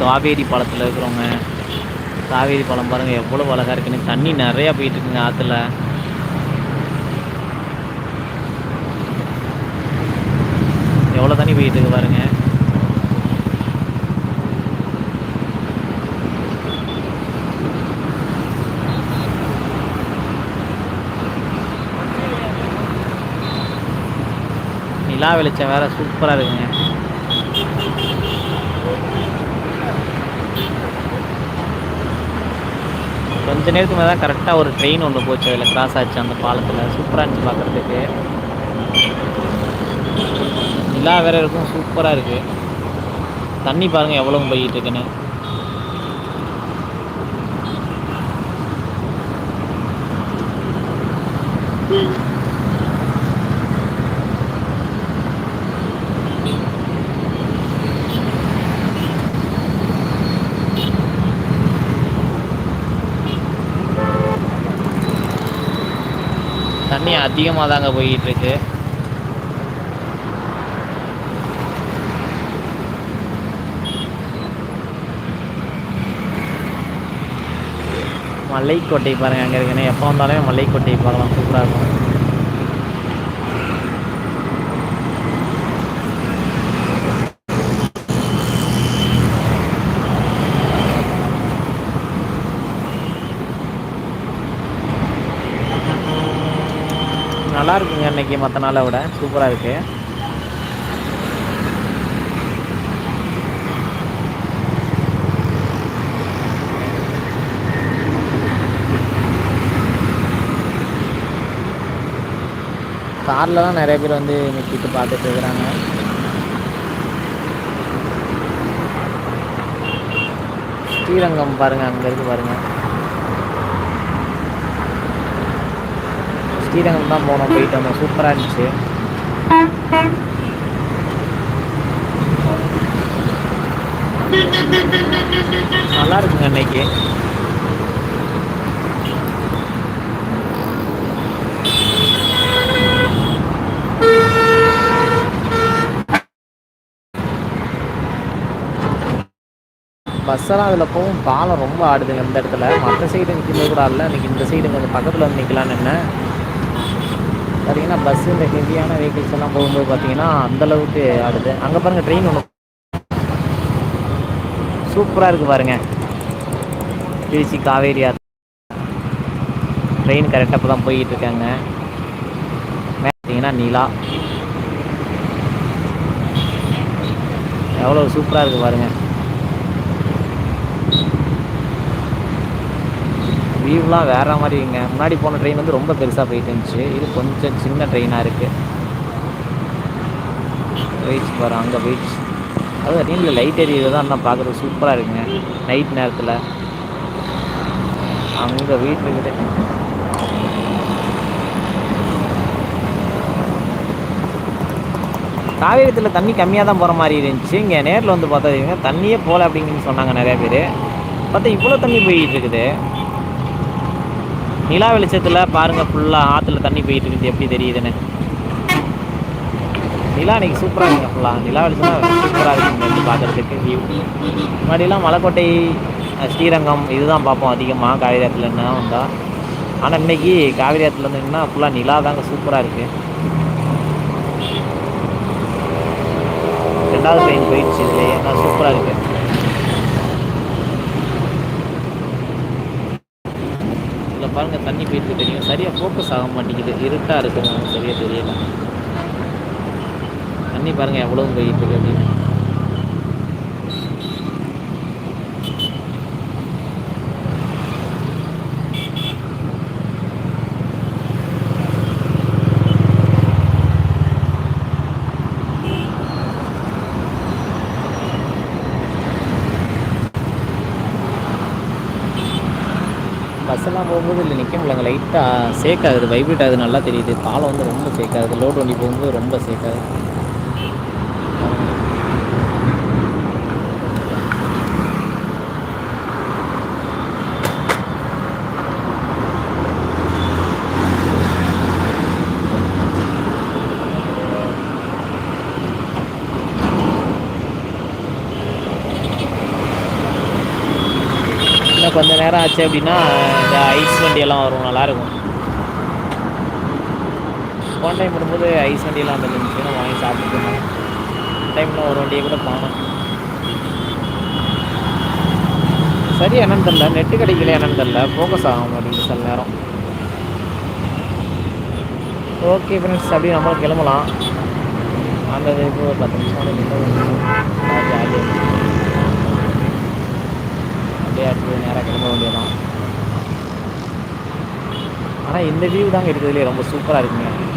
காவேரி பழத்தில் இருக்கிறவங்க காவேரி பழம் பாருங்கள் எவ்வளோ அழகாக இருக்குன்னு. தண்ணி நிறையா போயிட்டுருக்குங்க ஆற்றுல எவ்வளோ தண்ணி போயிட்டுருக்கு பாருங்கள் பாருங்க. நிலா வெளிச்சம் வேறு சூப்பராக இருக்குங்க. கொஞ்ச நேரத்துக்கு மேலே தான் கரெக்டாக ஒரு ட்ரெயின் ஒன்று போச்சு. அதில் கிராஸ் ஆச்சு அந்த பாலத்தில். சூப்பராக இருந்துச்சு பார்க்குறதுக்கு நிலா வேற இருக்கும் சூப்பராக இருக்குது தண்ணி பாருங்கள் எவ்வளோ போயிட்டு இருக்குன்னு. தண்ணி அதிகமாக தாங்க போயிட்டுருக்கு. மலைக்கோட்டை பாருங்கள் அங்கே இருக்குன்னு. எப்போ வந்தாலுமே மலைக்கோட்டை பார்க்கலாம். சூப்பராக இருக்கும். அன்னைக்கு இருக்குங்க மற்ற நாளை விட சூப்பராக இருக்கு. கார்லலாம் தான் நிறைய பேர் வந்து நிற்கிட்டு பார்த்துட்டு இருக்கிறாங்க. ஸ்ரீரங்கம் பாருங்க அங்கே இருக்கு பாருங்க. ஸ்ரீரங்கம் தான் போனோம் போயிட்டு வந்தோம். சூப்பராக இருந்துச்சு. நல்லா இருக்குங்க அன்னைக்கு பஸ்ஸெல்லாம் அதில் போகும் பாலம் ரொம்ப ஆடுதுங்க இந்த இடத்துல. மற்ற சைடு நிற்கும்போது கூட இல்லை இன்னைக்கு இந்த சைடு கொஞ்சம் பக்கத்தில் வந்து நிற்கலான்னு என்ன பார்த்தீங்கன்னா பஸ் இந்த ஹெவியான வெஹிக்கிள்ஸ் எல்லாம் போகும்போது பார்த்தீங்கன்னா அந்த அளவுக்கு ஆடுது. அங்கே பாருங்கள் ட்ரெயின் ஒன்று சூப்பராக இருக்குது பாருங்க. திருச்சி காவேரி ஆறு ட்ரெயின் கரெக்டாக இப்போ தான் போயிட்டுருக்காங்க பார்த்தீங்கன்னா நிலா. எவ்வளோ சூப்பராக இருக்குது பாருங்கள் வியூலாம் மாதிரி மாதிரிங்க முன்னாடி போன ட்ரெயின் வந்து ரொம்ப பெருசாக போயிட்டு இருந்துச்சு. இது கொஞ்சம் சின்ன ட்ரெயினாக இருக்குது வெயிட்ஸ் பாரு அங்கே வெயிட்ஸ் அதுவும் ட்ரெயினில் லைட் எரியுது தான் நான் பார்க்குறது சூப்பராக இருக்குங்க. நைட் நேரத்தில். அங்கே வீட்டுக்கிட்ட காவேரத்தில் தண்ணி கம்மியாக தான் போகிற மாதிரி இருந்துச்சு. இங்கே நேரில் வந்து பார்த்தா தண்ணியே போகல அப்படிங்கன்னு சொன்னாங்க நிறையா பேர். பார்த்தா இவ்வளோ தண்ணி போயிட்டு இருக்குது. நிலா வெளிச்சத்தில் பாருங்கள் ஃபுல்லாக ஆற்றுல தண்ணி போயிட்டு இருக்குது. எப்படி தெரியுதுன்னு? நிலா இன்னைக்கு சூப்பராக இருக்குங்க ஃபுல்லாக நிலா வெளிச்சம் சூப்பராக இருக்குங்க வந்து பார்க்குறதுக்கு வியூ முன்னாடிலாம் மலைக்கோட்டை ஸ்ரீரங்கம் இதுதான் பார்ப்போம் அதிகமாக காவிரி ஆற்றுல என்ன வந்தால் ஆனால் இன்னைக்கு காவிரி ஆற்றுல இருந்தீங்கன்னா ஃபுல்லாக நிலா தாங்க சூப்பராக இருக்குது ரெண்டாவது ட்ரெயின் போயிடுச்சு இதுலேயே. ஆனால் சூப்பராக இருக்குது இதில் பாருங்கள் தண்ணி போயிட்டு தெரியும் சரியாக ஃபோக்கஸ் ஆக மாட்டேங்குது. இருட்டாக இருக்குது சரியாக தெரியல. தண்ணி பாருங்கள் எவ்வளோ போயிட்டு இருக்கு அப்படின்னு. பஸ்ஸெல்லாம் போகும்போது இல்லை நிற்க முடியலங்க. லைட்டாக சேக் ஆகுது வைப்ரேட் ஆகுது நல்லா தெரியுது. பாலம் வந்து ரொம்ப சேக் ஆகுது. லோட் வண்டி போகும்போது ரொம்ப சேக் ஆகுது. இன்னும் கொஞ்ச நேரம் ஆச்சு அப்படின்னா இந்த ஐஸ் வண்டியெல்லாம் வரும் நல்லாயிருக்கும். போன டைம் வரும்போது ஐஸ் வண்டியெல்லாம் வந்துருந்துச்சு நம்ம வாங்கி சாப்பிட்டு டைமில் ஒரு வண்டியை கூட காணோம் சரி என்னன்னு தெரில நெட்டு கிடைக்கல என்னன்னு தெரில ஃபோக்கஸ் ஆக மாட்டேங்குது சில நேரம். ஓகே ஃப்ரெண்ட்ஸ் அப்படியே நம்மளும் கிளம்பலாம். அந்த இது ஒரு பத்து நிமிஷம் ஜாலியாக ஆனால் இந்த வியூ தாங்க இருக்கிறதுலே ரொம்ப சூப்பராக இருக்குங்க.